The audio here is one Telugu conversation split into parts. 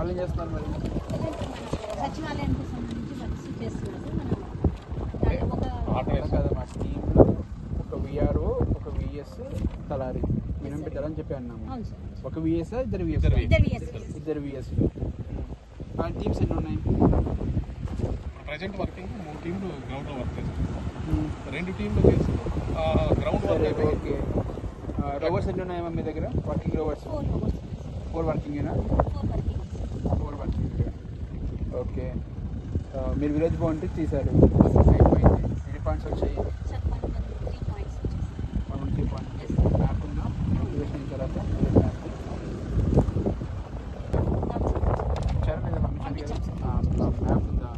వాళ్ళు ఏం చేస్తున్నారు మరి? సచివాలయానికి సంబంధించి వర్క్స్ చేస్తున్నారు. మనం దాన్ని ఒక అలా కదా మా టీంలో ఒక విఆర్ఓ ఒక విఎస్ తలారి. మేము పెట్టాలని చెప్పి అన్నాము. ఒక విఎస్ ఇద్దరు విఎస్ ఇద్దరు విఎస్ ఆ టీమ్స్ ఎన్ని ఉన్నాయి? ప్రజెంట్ వర్కింగ్ మూడు టీంలు గ్రౌండ్లో వర్క్ చేస్తారు రెండు టీంలు చేసి గ్రౌండ్ వర్క్ ఓకే. రోవర్స్ ఎన్ని ఉన్నాయమ్మా మీ దగ్గర? Working rovers. Four వర్కింగేనా four working four working okay. మీరు విలేజ్ బాగుంటే తీశారు అయిపోయింది. ఎన్ని పాయింట్స్ వచ్చాయి? వన్ త్రీ పాయింట్స్ మ్యాప్ ఉందా? తర్వాత ఇచ్చారా లేదా పంపించండి మ్యాప్ ఉందా?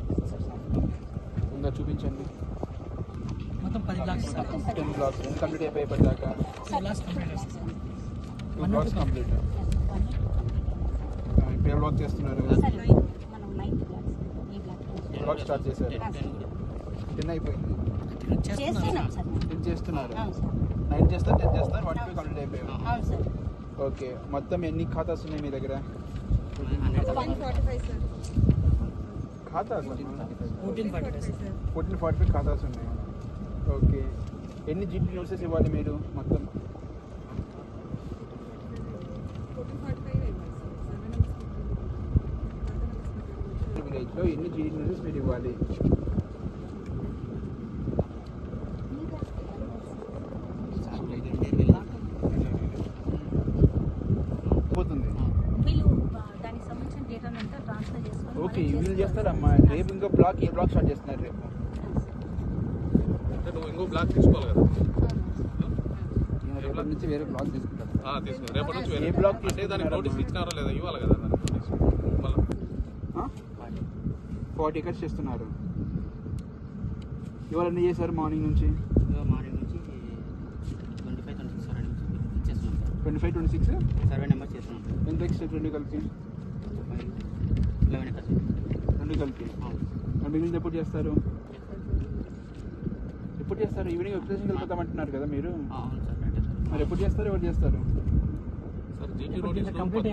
ఉందా చూపించండి. మొత్తం పది blocks sir. Ten blocks complete అయిపోయి టూ బ్లాక్స్ కంప్లీట్ ఇప్పుడు ఏ బ్లాక్ చేస్తున్నారు సార్ నైన్ మనం నైన్త్ బ్లాక్స్ ఈ బ్లాక్ స్టార్ట్ చేశారు. టెన్ అయిపోయింది. టెన్ చేస్తున్నారు. నైన్ చేస్తారు టెన్ చేస్తారు one two complete sir. Okay మొత్తం ఎన్ని ఖాతాస్ ఉన్నాయి మీ దగ్గర? ఖాతాస్? Fourteen forty five. Sir fourteen forty five ఖాతాస్ ఉన్నాయి. ఓకే ఎన్ని జీటీ నోట్సెస్ ఇవ్వాలి మీరు మొత్తం? విలేజ్లో ఎన్ని జీటీ నోట్సెస్ మీరు ఇవ్వాలి? ఓకే వీళ్ళు. చేస్తారమ్మా. రేపు ఇంకో బ్లాక్ ఏ బ్లాక్ స్టార్ట్ చేస్తున్నారు రేపు? అంటే నువ్వు ఇంకో బ్లాక్ తీసుకోవాలి కదా. రేపటి నుంచి వేరే బ్లాక్ తీసుకుంటారు. ఆ, తీసుకో రేపటి నుంచి వేరే ఏ బ్లాక్ అంటే దానికి నోటీస్ ఇచ్చినారో లేదా ఇవ్వాలి కదా దానికి. మళ్ళా. ఫార్టీ ఎకర్స్ చేస్తున్నారు. ఇవాళ ఎన్ని చేశారు మార్నింగ్ నుంచి? మార్నింగ్ నుంచి ట్వంటీ ఫైవ్ ట్వంటీ సిక్స్ చేస్తున్నాం twenty five twenty six? Survey number చేస్తున్నాం ఎంత ఎక్స్ట్రా రెండు కలిపి? లెవెన్ ఎకర్స్ రెండు కలిపి. మరి మిగిలింది ఎప్పుడు చేస్తారు? ఎప్పుడు? చేస్తారు? ఈవినింగ్ ఎక్స్ప్రెషన్ వెళ్ళిపోతామంటున్నారు కదా మీరు? మరి ఎప్పుడు చేస్తారు? ఎవరు చేస్తారు? కంప్లీట్